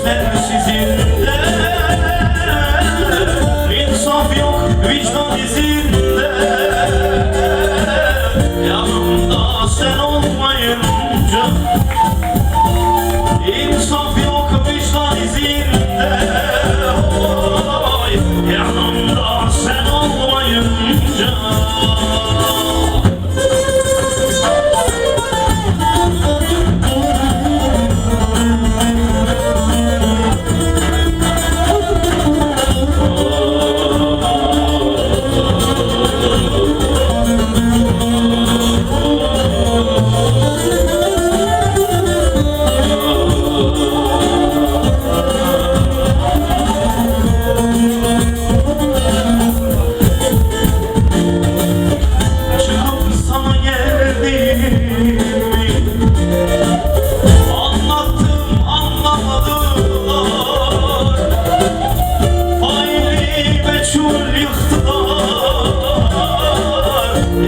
ister yok vicdan izinde. Yanımda sen olmayınca İnsaf yok vicdan izinde. Oy, Yanımda sen olmayınca.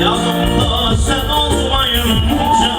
Yanımda sen olmayınca